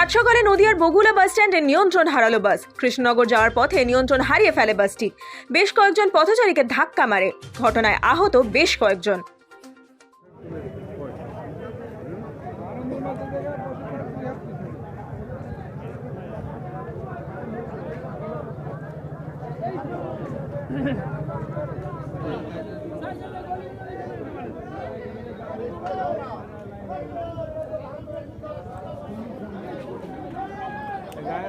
সাত নদীয়ার নদিয়ার বগুলা বাস স্ট্যান্ডে নিয়ন্ত্রণ হারালো বাস। কৃষ্ণনগর যাওয়ার পথে নিয়ন্ত্রণ হারিয়ে ফেলে বাসটি। বেশ কয়েকজন পথচারীকে ধাক্কা মারে। ঘটনায় আহত বেশ কয়েকজন।